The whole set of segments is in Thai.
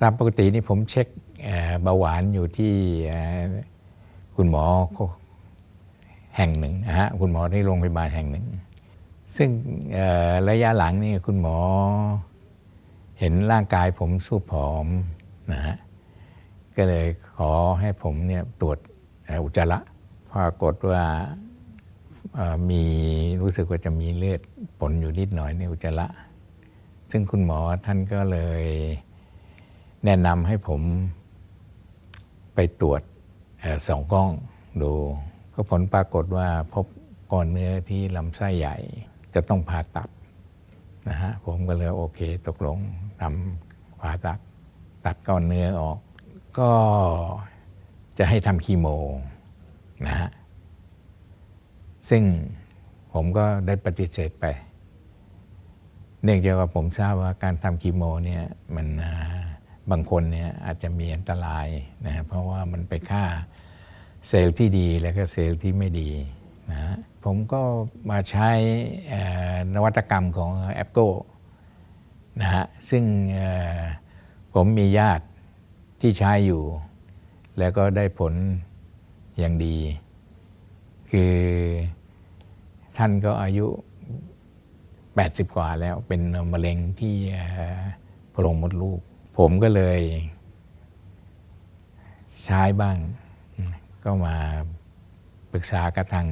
ตามปกตินี่ผมเช็คเบาหวานอยู่ที่คุณหมอแห่งหนึ่งนะฮะคุณหมอที่โรงพยาบาลแห่งหนึ่ง ซึ่งระยะหลังนี่คุณหมอเห็นร่างกายผมสู้ผอมนะฮะก็เลยขอให้ผมเนี่ยตรวจอุจจาระปรากฏว่ามีรู้สึกว่าจะมีเลือดปนอยู่นิดหน่อยในอุจจาระ ซึ่งคุณหมอท่านก็เลย แนะนำให้ผมไปตรวจสองกล้องดู ก็ผลปรากฏว่าพบก้อนเนื้อที่ลำไส้ใหญ่จะต้องผ่าตัดนะฮะผมก็เลยโอเคตกลงทำผ่าตัด ตัดก้อนเนื้อออก ก็จะให้ทำคีโมนะฮะซึ่งผมก็ได้ปฏิเสธไป เนื่องจากว่าผมทราบว่าการทำคีโมเนี่ยมันอ่า บางคนเนี่ยอาจจะมีอันตรายนะเพราะว่ามันไปฆ่าเซลล์ที่ดีแล้วก็เซลล์ที่ไม่ดีนะผมก็มาใช้นวัตกรรมของแอปโกนะฮะซึ่งผมมีญาติที่ใช้อยู่ แล้วก็ได้ผลอย่างดี คือท่านก็อายุ 80 กว่าแล้วเป็นมะเร็งที่โพรงมดลูก ผมก็เลยใช้บ้าง ก็มาปรึกษากับทาง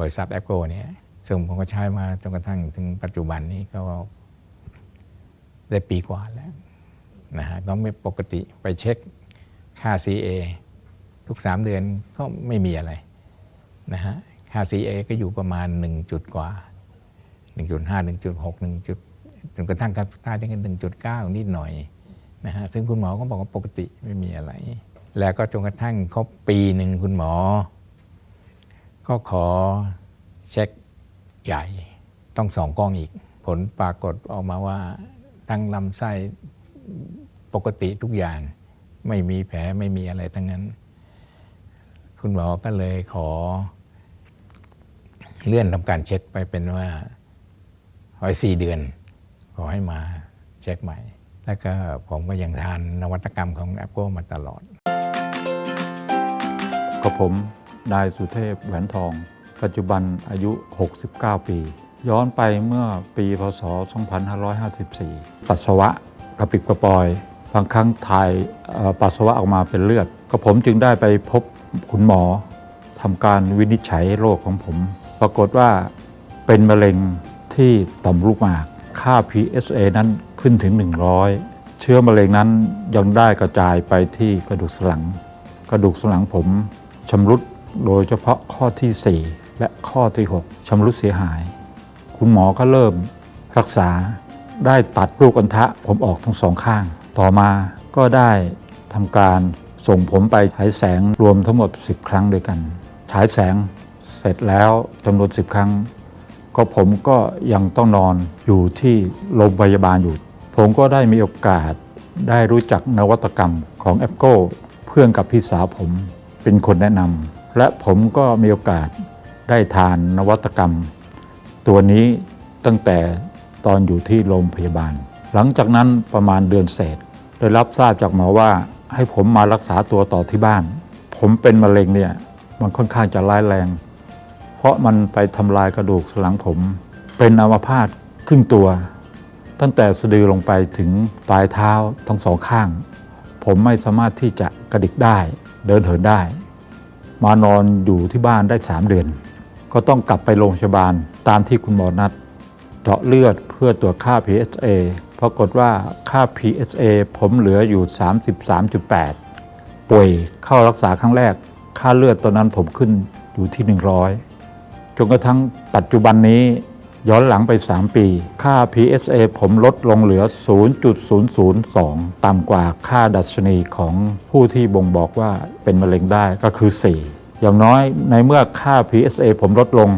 บริษัทแอปโกเนี่ยซึ่งผมก็ใช้มาจนกระทั่งถึงปัจจุบันนี้ก็ได้ปีกว่าแล้วนะฮะก็ไม่ปกติไปเช็คค่า CA ทุก 3 เดือนก็ไม่มีอะไรนะฮะค่า CA ก็อยู่ประมาณ 1 จุดกว่า 1.5 1.6 1 จนกระทั่งครับสุดท้ายได้กัน1.9นิดหน่อยนะฮะซึ่งคุณหมอก็บอกว่าปกติไม่มีอะไร แล้วก็จนกระทั่งครบปีหนึ่งคุณหมอ ก็ขอเช็คใหญ่ต้องสองกล้องอีก ผลปรากฏออกมาว่าทั้งลำไส้ปกติทุกอย่าง ไม่มีแผลไม่มีอะไรทั้งนั้น คุณหมอก็เลยขอ เลื่อนทำการเช็คไปเป็นว่าไว้สี่เดือน ขอให้มาเช็คใหม่ แล้วก็ผมก็ยังทานนวัตกรรมของ Apple มาตลอดกับผม นายสุเทพแหวนทอง ปัจจุบันอายุ 69 ปี ย้อนไปเมื่อปีพศ 2554 ปัสสาวะกระปิบกระปอย บางครั้งถ่ายปัสสาวะออกมาเป็นเลือด ก็ผมจึงได้ไปพบคุณหมอทำการวินิจฉัยโรคของผม ปรากฏว่าเป็นมะเร็งที่ต่อมลูกหมาก ค่า PSA นั้นขึ้นถึง 100 เชื้อมะเร็งนั้นยังได้กระจายไปที่กระดูกสันหลัง กระดูกสันหลังผมชำรุดโดยเฉพาะข้อที่ 4 และข้อที่ 6ชำรุดเสียหาย คุณหมอก็เริ่มรักษาได้ตัดลูกอัณฑะผมออกทั้งสองข้าง ต่อมาก็ได้ทำการส่งผมไปฉายแสงรวมทั้งหมด 10 ครั้งด้วยกัน ฉายแสงเสร็จแล้วจำนวน 10 ครั้ง ก็ผมก็ยังต้องนอนอยู่ที่โรงพยาบาลอยู่ ผมก็ได้มีโอกาสได้รู้จักนวัตกรรมของแอปโก้เพื่อนกับพี่สาวผมเป็นคนแนะนำและผมก็มีโอกาสได้ทานนวัตกรรม ตัวนี้ตั้งแต่ตอนอยู่ที่โรงพยาบาล หลังจากนั้นประมาณเดือนเศษ ได้รับทราบจากหมอว่าให้ผมมารักษาตัวต่อที่บ้าน ผมเป็นมะเร็งเนี่ยมันค่อนข้างจะร้ายแรง เพราะมันไปทำลายกระดูกสันหลังผม เป็นอัมพาตครึ่งตัว ตั้งแต่สะดือลงไปถึงปลายเท้าทั้งสองข้าง ผมไม่สามารถที่จะกระดิกได้ เดินเหินได้ มานอนอยู่ที่บ้านได้3เดือน ก็ต้องกลับไปโรงพยาบาลตามที่คุณหมอนัดเจาะเลือดเพื่อตรวจค่า PSA ปรากฏว่าค่า PSA ผมเหลืออยู่ 33.8 ป่วยเข้ารักษาครั้งแรก ค่าเลือดตอนนั้นผมขึ้นอยู่ที่ 100 จนกระทั่งปัจจุบันนี้ย้อนหลังไป 3 ปี ค่า PSA ผมลดลงเหลือ 0.002 ต่ำกว่าค่าดัชนีของผู้ที่บ่งบอกว่าเป็นมะเร็งได้ก็คือ 4 อย่างน้อยในเมื่อค่า PSA ผมลดลง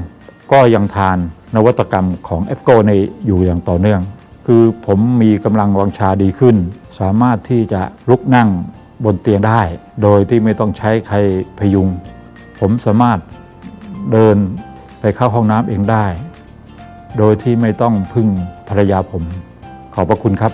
ก็ยังทานนวัตกรรมของ f g o ในอยู่อย่างต่อเนื่อง คือผมมีกำลังวังชาดีขึ้น สามารถที่จะลุกนั่งบนเตียงได้ โดยที่ไม่ต้องใช้ใครพยุง ผมสามารถเดิน ไปเข้าห้องน้ำเองได้ โดยที่ไม่ต้องพึ่งภรรยาผม ขอบพระคุณครับ